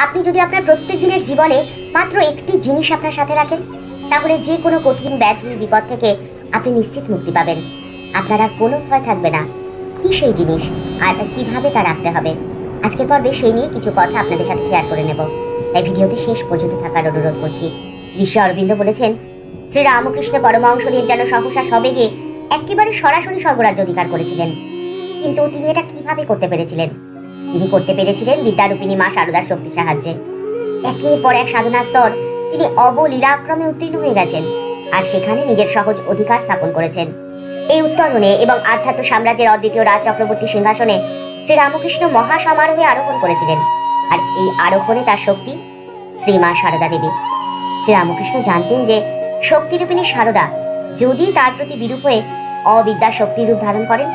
আপনি যদি আপনার প্রত্যেক দিনের জীবনে মাত্র একটি জিনিস আপনার সাথে রাখেন, তাহলে যে কোনো কঠিন ব্যাধি, বিপদ থেকে আপনি নিশ্চিত মুক্তি পাবেন। আপনার আর কোনো ভয় থাকবে না। কি সেই জিনিস? আর কীভাবে তা রাখতে হবে? আজকের পর্বে সেই নিয়ে কিছু কথা আপনাদের সাথে শেয়ার করে নেব। তাই ভিডিওতে শেষ পর্যন্ত থাকার অনুরোধ করছি। ঋষি অরবিন্দ বলেছেন, শ্রী রামকৃষ্ণ পরমাংশদেব যেন সহসা সবেগে একেবারে সরাসরি স্বর্গরাজ্য অধিকার করেছিলেন। কিন্তু তিনি এটা কীভাবে করতে পেরেছিলেন? তিনি করতে পেরেছিলেন বিদ্যারূপিণী মা শারদার শক্তির সাহায্যে। একের পর এক সাধনা স্তর তিনি অবলীলাক্রমে উত্তীর্ণ হয়ে গেছেন আর সেখানে নিজের সহজ অধিকার স্থাপন করেছেন। এই উত্তরণে এবং আধ্যাত্ম সাম্রাজ্যের অদ্বিতীয় রাজ চক্রবর্তী সিংহাসনে শ্রী রামকৃষ্ণ মহাসমারোহে আরোহণ করেছিলেন আর এই আরোহণে তার শক্তি শ্রী মা সারদা দেবী। শ্রী রামকৃষ্ণ জানতেন যে শক্তিরূপিণী সারদা যদি তার প্রতি বিরূপ হয়ে অবিদ্যা শক্তির রূপ ধারণ করেন,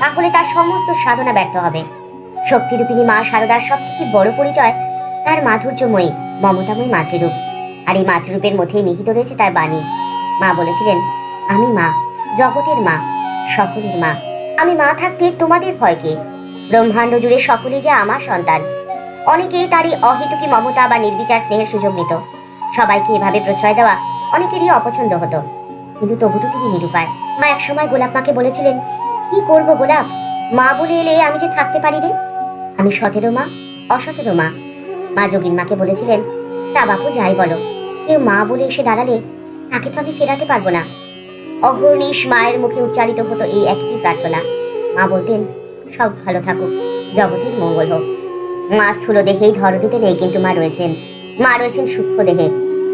তাহলে তার সমস্ত সাধনা ব্যর্থ হবে। শক্তিরূপিণী মা সারদার সব থেকে বড় পরিচয় তার মাধুর্যময়ী, মমতাময়ী মাতৃরূপ। আর এই মাতৃরূপের মধ্যেই নিহিত রয়েছে তার বাণী। মা বলেছিলেন, আমি মা, জগতের মা, সকলের মা। আমি মা থাকতে তোমাদের ভয়কে ব্রহ্মাণ্ড জুড়ে সকলে যে আমার সন্তান। অনেকেই তারই অহেতুকি মমতা বা নির্বিচার স্নেহের সুযোগ নিত। সবাইকে এভাবে প্রশ্রয় দেওয়া অনেকেরই অপছন্দ হতো। কিন্তু তবু তো তিনি নিরুপায়। মা একসময় গোলাপ মাকে বলেছিলেন, কি করব গোলাপ? মা বলে এলে আমি যে থাকতে পারি রে? আমি সতেরো মা, অসতেরো মা। মা যোগিন মাকে বলেছিলেন, তা বাপু, যাই বলো। কেউ মা বলে এসে দাঁড়ালে, তাকে তো আমি ফেরাতে পারব না। অহর্নিশ মায়ের মুখে উচ্চারিত হতো এই একটি প্রার্থনা। মা বলতেন, সব ভালো থাকুক, জগতের মঙ্গল হোক। মা স্থূল দেহেই ধরণীতে নেই, কিন্তু মা রয়েছেন। মা রয়েছেন সূক্ষ্ম দেহে।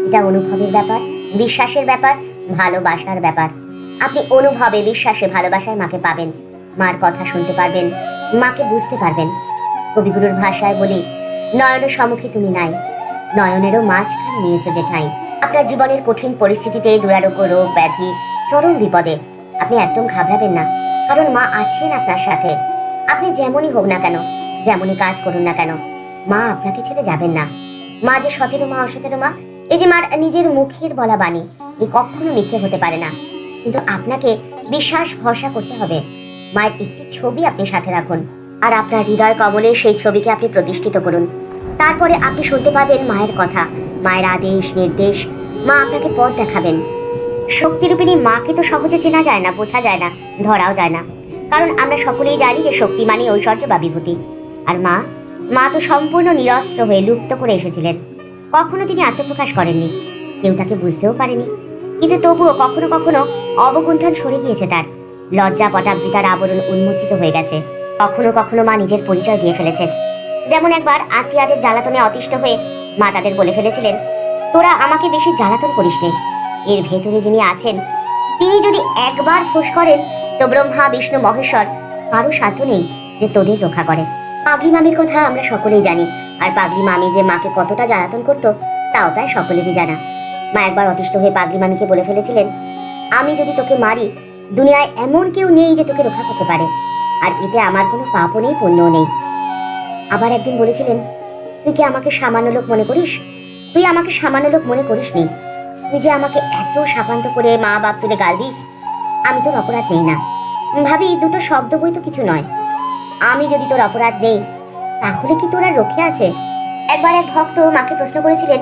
এটা অনুভবের ব্যাপার, বিশ্বাসের ব্যাপার, ভালোবাসার ব্যাপার। আপনি অনুভবে, বিশ্বাসে, ভালোবাসায় মাকে পাবেন। মার কথা শুনতে পারবেন, মাকে বুঝতে পারবেন। কবিগুরুর ভাষায় বলি, নয়নের সম্মুখে তুমি নাই, নয়নেরও মাঝখানে নিয়েছো যে ঠাঁই আপনার জীবনের কঠিন পরিস্থিতিতে দুরারোগ্য রোগ ব্যাধি চরম বিপদে, আপনি একদম ঘাবড়াবেন না, কারণ মা আছেন আপনার সাথে। আপনি যেমনই হোক না কেন, যেমনই কাজ করুন না কেন, মা আপনাকে ছেড়ে যাবেন না। মা যে সতেরো মা, অসতেরো মা এই যে মার নিজের মুখের বলা বাণী, এ কখনো মিথ্যে হতে পারে না। কিন্তু আপনাকে বিশ্বাস ভরসা করতে হবে। মায়ের একটি ছবি আপনি সাথে রাখুন। আর আপনার হৃদয় কবলে সেই ছবিকে আপনি প্রতিষ্ঠিত করুন। তারপরে আপনি শুনতে পাবেন মায়ের কথা, মায়ের আদেশ, নির্দেশ। মা আপনাকে পথ দেখাবেন। শক্তিরূপিণী মাকে তো সহজে চেনা যায় না, বোঝা যায় না, ধরাও যায় না। কারণ আমরা সকলেই জানি যে শক্তি মানে ঐশ্বর্য বা বিভূতি। আর মা? মা তো সম্পূর্ণ নিরস্ত্র হয়ে লুপ্ত করে এসেছিলেন। কখনো তিনি আত্মপ্রকাশ করেননি। কেউ তাকে বুঝতেও পারেনি। কিন্তু তবুও কখনো কখনো অবগুণ্ঠন সরে গিয়েছে তার। লজ্জা পটাবৃতার আবরণ উন্মোচিত হয়ে গেছে। কখনো কখনো মা নিজের পরিচয় দিয়ে ফেলেছেন। যেমন একবার আত্মীয়াদের জ্বালাতনে অতিষ্ঠ হয়ে মা তাদের বলে ফেলেছিলেন, তোরা আমাকে বেশি জ্বালাতন করিস করিসনি এর ভেতরে যিনি আছেন, তিনি যদি একবার ফোঁস করেন, তো ব্রহ্মা, বিষ্ণু, মহেশ্বর কারও সাধ্য নেই যে তোদের রক্ষা করে। পাগলি মামির কথা আমরা সকলেই জানি, আর পাগলি মামি যে মাকে কতটা জ্বালাতন করতো, তাও প্রায় সকলেরই জানা। মা একবার অতিষ্ঠ হয়ে পাগলি মামিকে বলে ফেলেছিলেন, আমি যদি তোকে মারি দুনিয়ায় এমন কেউ নেই যে তোকে রক্ষা করতে পারে। আর এতে আমার কোনো পাপও নেই, পুণ্যও নেই। আবার একদিন বলেছিলেন, তুই কি আমাকে সামান্য লোক মনে করিস? তুই আমাকে সামান্য লোক মনে করিস নি? তুই যে আমাকে এত সাপান্ত করে মা বাপ তুলে গাল দিস, আমি তোর অপরাধ নেই না। ভাবি, দুটো শব্দ বই তো কিছু নয়। আমি যদি তোর অপরাধ নেই, তাহলে কি তোর আর রক্ষে আছে? একবার এক ভক্ত মাকে প্রশ্ন করেছিলেন,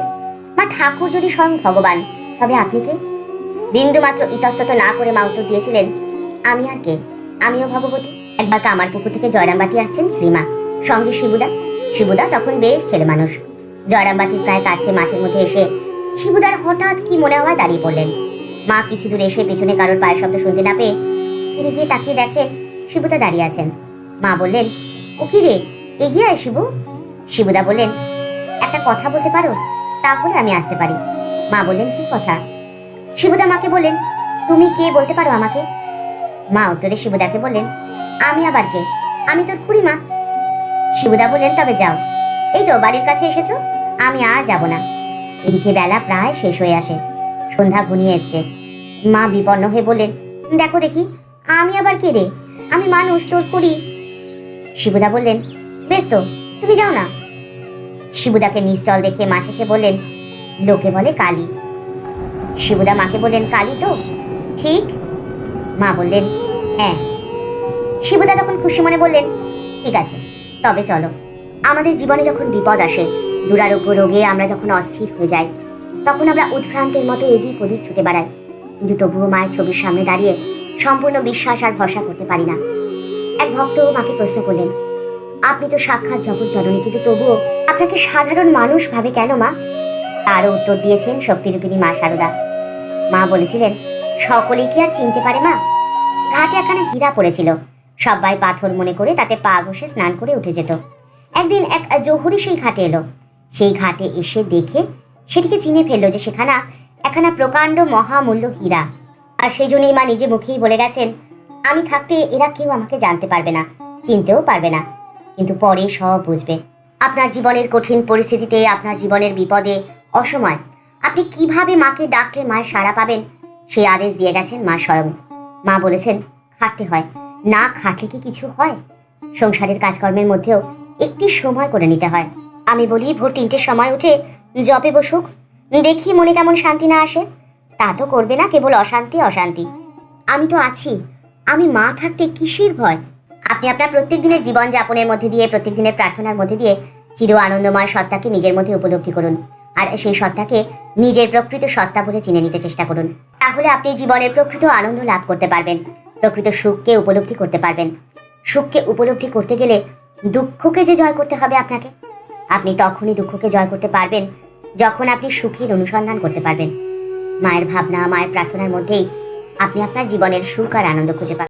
মা, ঠাকুর যদি স্বয়ং ভগবান, তবে আপনি কে? বিন্দু মাত্র ইতস্তত না করে মা উত্তর দিয়েছিলেন, আমি আর কে? আমিও ভগবতী? একবার কামার পুকুর থেকে জয়রামবাটি আসছেন শ্রীমা। সঙ্গে শিবুদা। শিবুদা তখন বেশ ছেলে মানুষ। জয়রামবাটির প্রায় কাছে মাঠের মধ্যে এসে শিবুদার হঠাৎ কি মনে হওয়ায় দাঁড়িয়ে পড়লেন। মা কিছু দূর এসে পেছনে কারোর পায়ের শব্দ শুনতে না পেয়ে ফিরে গিয়ে তাকিয়ে দেখেন শিবুদা দাঁড়িয়ে আছেন। মা বললেন, ও কি রে? এগিয়ে আয় শিবু। শিবুদা বললেন, একটা কথা বলতে পারো? তাহলে আমি আসতে পারি। মা বললেন, কি কথা? শিবুদা মাকে বললেন, তুমি কে বলতে পারো আমাকে? মা উত্তরে শিবুদাকে বললেন, আমি আবার কে? আমি তোর খুড়ি মা শিবুদা বললেন, তবে যাও। এই তো, বাড়ির কাছে এসেছ? আমি আর যাব না। এদিকে বেলা প্রায় শেষ হয়ে আসে। সন্ধ্যা ঘনিয়ে এসছে। মা বিপন্ন হয়ে বললেন, দেখো দেখি, আমি আবার কে রে? আমি মানুষ, তোর খুড়ি। শিবুদা বললেন, বেশ তো, তুমি যাও না। শিবুদাকে নিশ্চল দেখে মা শেষে বললেন, লোকে বলে কালী। শিবুদা মাকে বললেন, কালী তো? ঠিক। মা বললেন হ্যাঁ। শিবুদা তখন খুশি মনে বললেন, ঠিক আছে, তবে চলো। আমাদের জীবনে যখন বিপদ আসে, দুরারোগ্য রোগে আমরা যখন অস্থির হয়ে যাই, তখন আমরা উদ্ভ্রান্তের মতো এদিক ওদিক ছুটে বেড়াই। কিন্তু তবুও মায়ের ছবির সামনে দাঁড়িয়ে সম্পূর্ণ বিশ্বাস আর ভরসা করতে পারি না। এক ভক্ত মাকে প্রশ্ন করলেন, আপনি তো সাক্ষাৎ জগৎ জননী, কিন্তু তবুও আপনাকে সাধারণ মানুষ ভাবে কেন মা? তারও উত্তর দিয়েছেন শক্তিরূপিণী মা সারদা মা বলেছিলেন, সকলেই কি আর চিনতে পারে মা? ঘাটে একখানা হীরা পড়েছিল। সবাই পাথর মনে করে তাতে পা ঘষে স্নান করে উঠে যেত। একদিন এক জহুরি সেই ঘাটে এলো। সেই ঘাটে এসে দেখে সেটিকে চিনে ফেলল যে সেখানা একখানা প্রকাণ্ড মহামূল্য হীরা। আর সেই জন্যই মা নিজে মুখেই বলে গেছেন, আমি থাকতে এরা কেউ আমাকে জানতে পারবে না, চিনতেও পারবে না। কিন্তু পরে সব বুঝবে। আপনার জীবনের কঠিন পরিস্থিতিতে, আপনার জীবনের বিপদে, অসময় আপনি কীভাবে মাকে ডাকলে মায়ের সাড়া পাবেন? সেই আদেশ দিয়ে গেছেন মা স্বয়ং। মা বলেছেন, খাটতে হয়। না খাটলে কি কিছু হয়? সংসারের কাজকর্মের মধ্যেও একটি সময় করে নিতে হয়। আমি বলি, ভোর তিনটের সময় উঠে জপে বসুক। দেখি মনে কেমন শান্তি না আসে। তা তো করবে না কেবল অশান্তি অশান্তি। আমি তো আছি। আমি মা থাকতে কিসের ভয়? আপনি আপনার প্রত্যেক দিনের জীবন যাপনের মধ্যে দিয়ে, প্রত্যেক দিনের প্রার্থনার মধ্যে দিয়ে চির আনন্দময় সত্তাকে নিজের মধ্যে উপলব্ধি করুন। আর সেই সত্তাকে নিজের প্রকৃত সত্তা বলে চিনে নিতে চেষ্টা করুন। তাহলে আপনি জীবনের প্রকৃত আনন্দ লাভ করতে পারবেন, প্রকৃত সুখকে উপলব্ধি করতে পারবেন। সুখকে উপলব্ধি করতে গেলে দুঃখকে যে জয় করতে হবে আপনাকে, আপনি তখনই দুঃখকে জয় করতে পারবেন যখন আপনি সুখের অনুসন্ধান করতে পারবেন। মায়ের ভাবনা, মায়ের প্রার্থনার মধ্যেই আপনি আপনার জীবনের সুখ আর আনন্দ খুঁজে পাবেন।